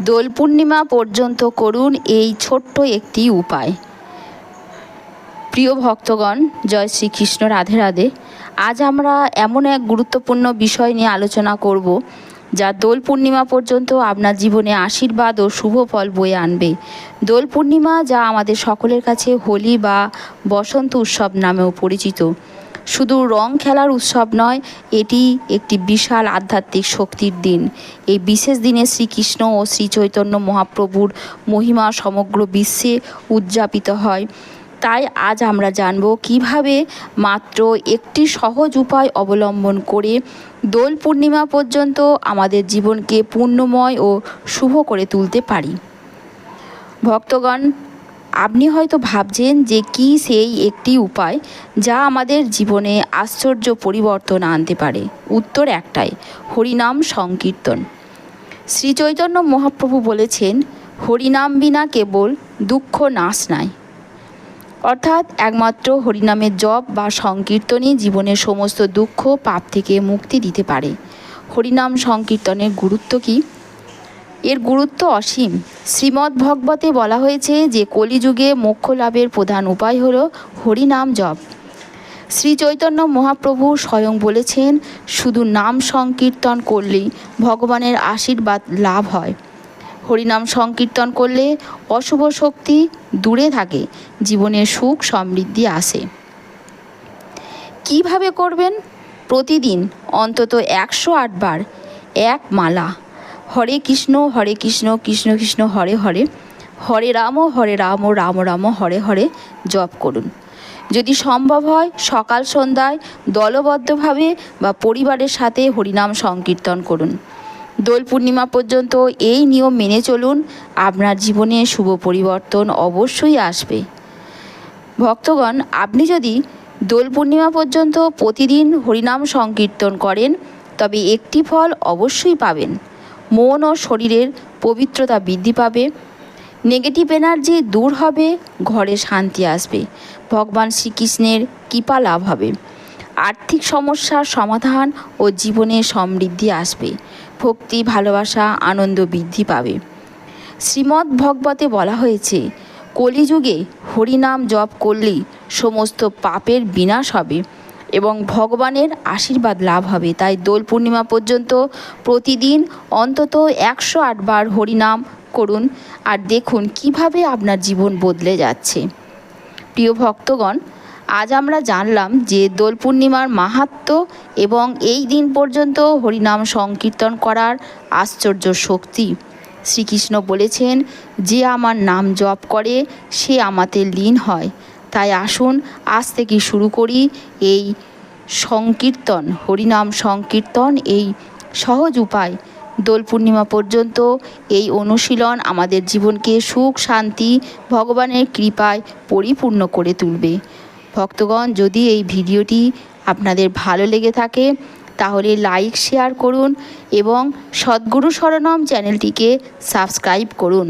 দোল পূর্ণিমা পর্যন্ত করুন এই ছোট্ট একটি উপায়। প্রিয় ভক্তগণ, জয় শ্রীকৃষ্ণ, রাধে রাধে। আজ আমরা এমন এক গুরুত্বপূর্ণ বিষয় নিয়ে আলোচনা করব, যা দোল পূর্ণিমা পর্যন্ত আপনার জীবনে আশীর্বাদ ও শুভ ফল বয়ে আনবে। দোল পূর্ণিমা যা আমাদের সকলের কাছে হোলি বা বসন্ত উৎসব নামেও পরিচিত। শুধু রং খেলার উৎসব নয়, এটি একটি বিশাল আধ্যাত্মিক শক্তির দিন। এই বিশেষ দিনে শ্রীকৃষ্ণ ও শ্রী চৈতন্য মহাপ্রভুর মহিমা সমগ্র বিশ্বে উদযাপিত হয়। তাই আজ আমরা জানব কীভাবে মাত্র একটি সহজ উপায় অবলম্বন করে দোল পূর্ণিমা পর্যন্ত আমাদের জীবনকে পূর্ণময় ও শুভ করে তুলতে পারি। ভক্তগণ আপনি হয়তো ভাবছেন যে কি সেই একটি উপায় যা আমাদের জীবনে আশ্চর্য পরিবর্তন আনতে পারে। উত্তর একটাই, হরিনাম সংকীর্তন। শ্রী চৈতন্য মহাপ্রভু বলেছেন, হরিনাম বিনা কেবল দুঃখ নাশ নাই। অর্থাৎ একমাত্র হরিনামের জপ বা সংকীর্তনই জীবনের সমস্ত দুঃখ, পাপ থেকে মুক্তি দিতে পারে। হরিনাম সংকীর্তনের গুরুত্ব কী? এর গুরুত্ব অসীম। শ্রীমদ্ ভগবতে বলা হয়েছে যে, কলিযুগে মোক্ষ লাভের প্রধান উপায় হল হরিনাম জপ। শ্রী চৈতন্য মহাপ্রভু স্বয়ং বলেছেন, শুধু নাম সংকীর্তন করলেই ভগবানের আশীর্বাদ লাভ হয়। হরিনাম সংকীর্তন করলে অশুভ শক্তি দূরে থাকে, জীবনে সুখ সমৃদ্ধি আসে। কীভাবে করবেন? প্রতিদিন অন্তত একশো আটবার এক মালা হরে কৃষ্ণ হরে কৃষ্ণ কৃষ্ণ কৃষ্ণ, হরে হরে। হরে রাম হরে রাম রাম রাম, হরে হরে, জপ করুন। যদি সম্ভব হয়, সকাল সন্ধ্যায় দলবদ্ধভাবে বা পরিবারের সাথে হরিনাম সংকীর্তন করুন। দোল পূর্ণিমা পর্যন্ত এই নিয়ম মেনে চলুন। আপনার জীবনে শুভ পরিবর্তন অবশ্যই আসবে। ভক্তগণ, আপনি যদি দোল পূর্ণিমা পর্যন্ত প্রতিদিন হরিনাম সংকীর্তন করেন, তবে একটি ফল অবশ্যই পাবেন। মন ও শরীরের পবিত্রতা বৃদ্ধি পাবে। নেগেটিভ এনার্জি দূর হবে, ঘরে শান্তি আসবে। ভগবান শ্রীকৃষ্ণের কৃপা লাভ হবে। আর্থিক সমস্যার সমাধান ও জীবনে সমৃদ্ধি আসবে। ভক্তি, ভালোবাসা, আনন্দ বৃদ্ধি পাবে। শ্রীমদ্ ভগবতে বলা হয়েছে, কলিযুগে হরিনাম জপ করলেই সমস্ত পাপের বিনাশ হবে। এবং ভগবানের আশীর্বাদ লাভ হবে। তাই দোল পূর্ণিমা পর্যন্ত প্রতিদিন অন্তত একশো আটবার হরিনাম করুন আর দেখুন কীভাবে আপনার জীবন বদলে যাচ্ছে। প্রিয় ভক্তগণ, আজ আমরা জানলাম যে দোল পূর্ণিমার মাহাত্ম এবং এই দিন পর্যন্ত হরিনাম সংকীর্তন করার আশ্চর্য শক্তি। শ্রীকৃষ্ণ বলেছেন, যে আমার নাম জপ করে, সে আমাতে লীন হয়। তাই আসুন, আজ থেকে শুরু করি এই সংকীর্তন, হরিনাম সংকীর্তন, এই সহজ উপায়। দোল পূর্ণিমা পর্যন্ত এই অনুশীলন আমাদের জীবনকে সুখ, শান্তি, ভগবানের কৃপায় পরিপূর্ণ করে তুলবে। ভক্তগণ, যদি এই ভিডিওটি আপনাদের ভালো লেগে থাকে, তাহলে লাইক, শেয়ার করুন এবং সদ্গুরু শরণম চ্যানেলটিকে সাবস্ক্রাইব করুন।